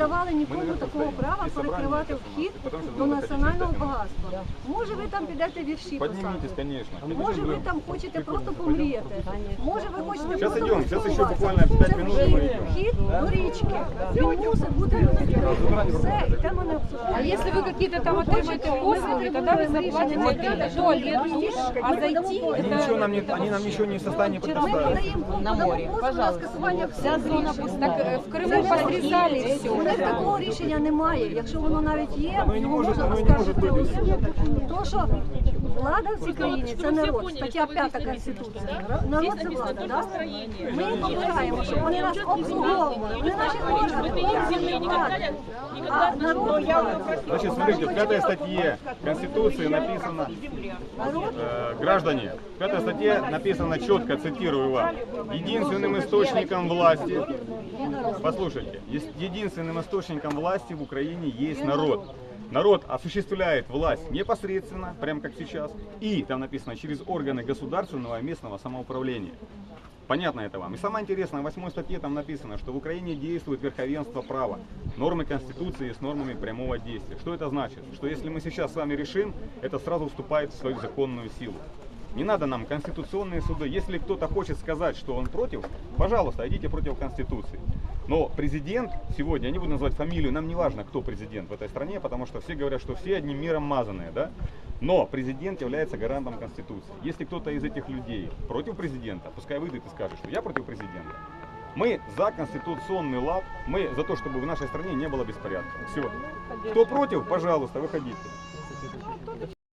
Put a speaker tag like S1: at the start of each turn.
S1: давали нікому
S2: наверное,
S1: такого
S2: стоим.
S1: права
S2: И собрание
S1: перекривати
S2: это
S1: вхід
S2: потому что
S1: до
S2: вы
S1: національного
S2: хотите
S1: багатства. Може, ви там підете вірші
S2: Поднимитесь,
S1: писати.
S2: конечно.
S1: Може, ви там хочете просто помріяти. Може, ви хочете
S2: Сейчас
S1: просто
S2: идем, сейчас еще
S1: влаштовувати.
S2: буквально
S1: Це
S2: 5 минут
S1: вхід,
S2: мы идем.
S1: вхід до річки. Він мусить бути відкритий. Все, і тема не обсуждається.
S3: А если вы какие-то там отримаете послуги, тогда вы заплатите туалет, душ, а зайти
S2: Они, ничего нам не, они нам ничего не в состоянии
S1: Ми
S2: предоставить.
S1: подаємо на море, на скасування
S3: вся зона пуста. Так э, в Крыму посрезали
S1: У
S3: все.
S1: Них такого рішення немає. Якщо воно навіть є, його можна оскаржити у суді. То, що влада в цій країні це народ, стаття 5 Конституції. Народ це влада, да? Ми їм допомагаємо, щоб вони нас обслуговували. Вони наші гроші.
S2: Значит, смотрите, в пятой статье Конституции написано, э, граждане, в пятой статье написано четко, цитирую вам, единственным источником власти, послушайте, единственным источником власти в Украине есть народ. Народ осуществляет власть непосредственно, прям как сейчас, и там написано через органы государственного и местного самоуправления. Понятно это вам. И самое интересное, в восьмой статье там написано, что в Украине действует верховенство права. Нормы Конституции с нормами прямого действия. Что это значит? Что если мы сейчас с вами решим, это сразу вступает в свою законную силу. Не надо нам конституционные суды. Если кто-то хочет сказать, что он против, пожалуйста, идите против Конституции. Но президент сегодня, я не буду называть фамилию, нам не важно, кто президент в этой стране, потому что все говорят, что все одним миром мазанные, да? Но президент является гарантом Конституции. Если кто-то из этих людей против президента, пускай выйдет и скажет, что я против президента. Мы за конституционный лад, мы за то, чтобы в нашей стране не было беспорядка. Все. Кто против, пожалуйста, выходите.